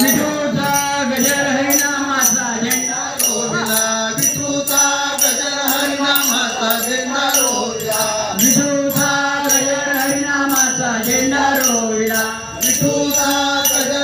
विठूचा गजर हरिनामाचा झेंडा रोविला विठूचा गजर हरिनामाचा झेंडा रोविला विठूचा गजर हरिनामाचा झेंडा रोविला विठूचा गजर